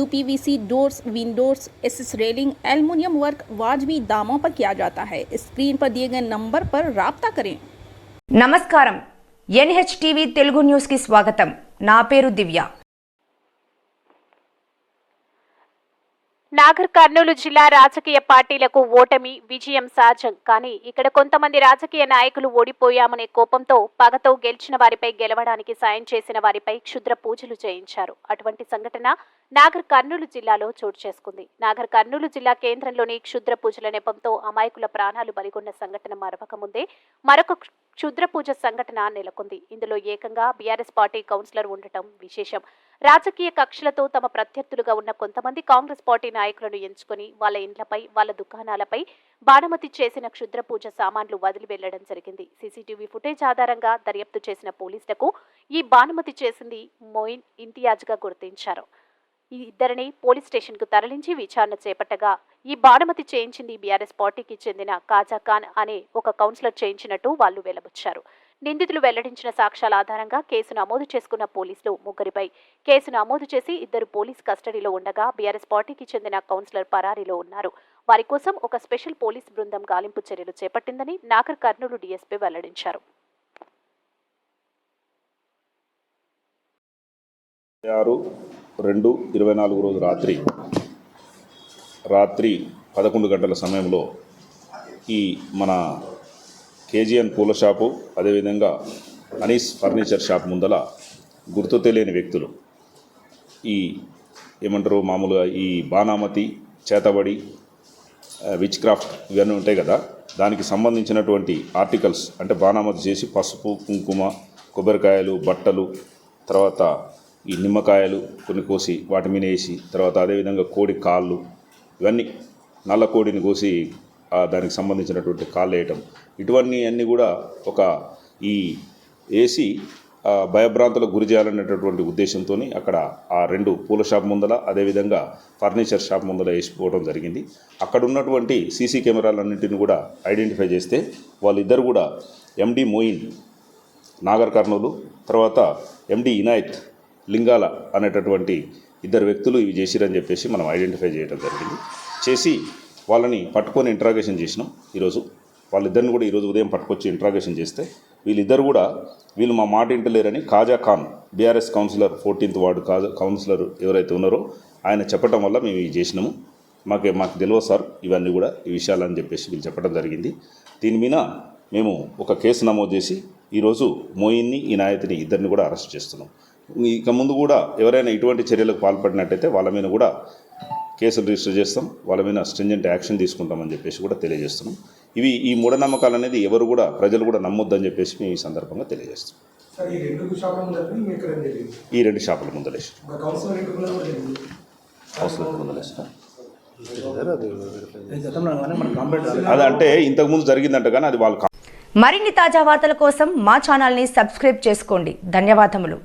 UPVC doors windows SS railing aluminium work वाजबी दामों पर किया जाता है स्क्रीन पर दिए गए नंबर पर राब्ता करें నమస్కారం ఎన్హెచ్ టీవీ తెలుగు న్యూస్కి స్వాగతం నా పేరు దివ్య నాగర్ కర్నూలు జిల్లా రాజకీయ పార్టీలకు ఓటమి విజయం సహజం కానీ ఇక్కడ కొంతమంది రాజకీయ నాయకులు ఓడిపోయామనే కోపంతో పగతో గెలిచిన వారిపై గెలవడానికి సాయం చేసిన వారిపై క్షుద్ర పూజలు చేయించారు. అటువంటి సంఘటన నాగర్ కర్నూలు జిల్లాలో చోటు చేసుకుంది. నాగర్ కర్నూలు జిల్లా కేంద్రంలోని క్షుద్ర పూజల నెపంతో అమాయకుల ప్రాణాలు బలిగొన్న సంఘటన మరవక ముందే మరొక క్షుద్ర పూజ సంఘటన నెలకొంది. ఇందులో ఏకంగా బీఆర్ఎస్ పార్టీ కౌన్సిలర్ ఉండటం విశేషం. రాజకీయ కక్షలతో తమ ప్రత్యర్థులుగా ఉన్న కొంతమంది కాంగ్రెస్ పార్టీ నాయకులను ఎంచుకుని వాళ్ళ ఇండ్లపై వాళ్ళ దుకాణాలపై బాణమతి చేసిన క్షుద్ర పూజ సామాన్లు వదిలి వెళ్ళడం జరిగింది. సీసీటీవీ ఫుటేజ్ ఆధారంగా దర్యాప్తు చేసిన పోలీసులకు ఈ బాణమతి చేసింది మోయిన్ ఇంతియాజ్గా గుర్తించారు. ఈ ఇద్దరిని పోలీస్ స్టేషన్కు తరలించి విచారణ చేపట్టగా ఈ బాణమతి చేయించింది బీఆర్ఎస్ పార్టీకి చెందిన కాజా ఖాన్ అనే ఒక కౌన్సిలర్ చేయించినట్టు వాళ్ళు వెలబుచ్చారు నిందితులు వెల్లడించిన సాక్ష్యాల ఆధారంగా కేసు నమోదు చేసుకున్న పోలీసులు ముగ్గురిపై కేసు నమోదు చేసి ఇద్దరు పోలీస్ కస్టడీలో ఉండగా బీఆర్ఎస్ పార్టీకి చెందిన కౌన్సిలర్ పరారీలో ఉన్నారు. వారి కోసం ఒక స్పెషల్ పోలీస్ బృందం గాలింపు చర్యలు చేపట్టిందని నాగర్ కర్నూలు డీఎస్పీ వెల్లడించారు. ఆరు రెండు ఇరవై నాలుగు రోజు రాత్రి రాత్రి పదకొండు గంటల సమయంలో ఈ మన కేజీఎన్ పూల షాపు అదేవిధంగా అనీస్ ఫర్నిచర్ షాప్ ముందల గుర్తు తెలియని వ్యక్తులు. ఈ ఏమంటారు మామూలుగా ఈ బాణామతి చేతబడి విచ్ క్రాఫ్ట్ ఇవన్నీ ఉంటాయి కదా దానికి సంబంధించినటువంటి ఆర్టికల్స్ అంటే బాణామతి చేసి పసుపు కుంకుమ కొబ్బరికాయలు బట్టలు తర్వాత ఈ నిమ్మకాయలు కొన్ని కోసి వాటి మీద వేసి తర్వాత అదేవిధంగా కోడి కాళ్ళు ఇవన్నీ నల్ల కోడిని కోసి దానికి సంబంధించినటువంటి కాళ్ళు వేయటం. ఇటువన్నీ అన్నీ కూడా ఒక ఈ వేసి ఆ, భయభ్రాంతులకు గురి చేయాలనేటటువంటి ఉద్దేశంతో అక్కడ ఆ రెండు పూల షాప్ ముందల అదేవిధంగా ఫర్నిచర్ షాప్ ముందల వేసిపోవడం జరిగింది. అక్కడ ఉన్నటువంటి సీసీ కెమెరాలన్నింటిని కూడా ఐడెంటిఫై చేస్తే వాళ్ళిద్దరు కూడా ఎండి మోయిన్ నాగర్ కర్నూలు తర్వాత ఎండి ఇనాయత్ లింగాల అనేటటువంటి ఇద్దరు వ్యక్తులు ఇవి చేసిరని చెప్పేసి మనం ఐడెంటిఫై చేయడం జరిగింది. చేసి వాళ్ళని పట్టుకొని ఇంట్రాగేషన్ చేసినాం ఈరోజు. వాళ్ళిద్దరిని కూడా ఈరోజు ఉదయం పట్టుకొచ్చి ఇంట్రాగేషన్ చేస్తే వీళ్ళిద్దరు కూడా వీళ్ళు మా మాట ఇంటలేరని Khaja Khan BRS councillor fourteenth ward Khaja councillor ఎవరైతే ఉన్నారో ఆయన చెప్పడం వల్ల మేము ఇవి చేసినాము. మాకు మాకు తెలియదు సార్ ఇవన్నీ కూడా ఈ విషయాలు అని చెప్పేసి వీళ్ళు చెప్పడం జరిగింది. దీని మీద మేము ఒక కేసు నమోదు చేసి ఈరోజు మోయిన్ని ఈ నాయతిని ఇద్దరిని కూడా అరెస్ట్ చేస్తున్నాం. ఇక ముందు కూడా ఎవరైనా ఇటువంటి చర్యలకు పాల్పడినట్టయితే వాళ్ళ మీద కూడా కేసులు రిజిస్టర్ చేస్తాం వాళ్ళ మీద స్ట్రింజెంట్ యాక్షన్ తీసుకుంటామని చెప్పేసి కూడా తెలియజేస్తున్నాం. ఇవి ఈ మూఢనమ్మకాలు అనేది ఎవరు కూడా ప్రజలు కూడా నమ్మొద్దని చెప్పేసి మేము ఈ సందర్భంగా తెలియజేస్తాం సార్ ఈ రెండు షాపుల ముందలేసి అవసరం ముందలేసి గతంలో కానీ మన కంప్లైంట్ అది అంటే ఇంతకుముందు జరిగిందంట కానీ అది వాళ్ళు మరిన్ని తాజా వార్తల కోసం మా ఛానల్ని సబ్స్క్రైబ్ చేసుకోండి. ధన్యవాదములు.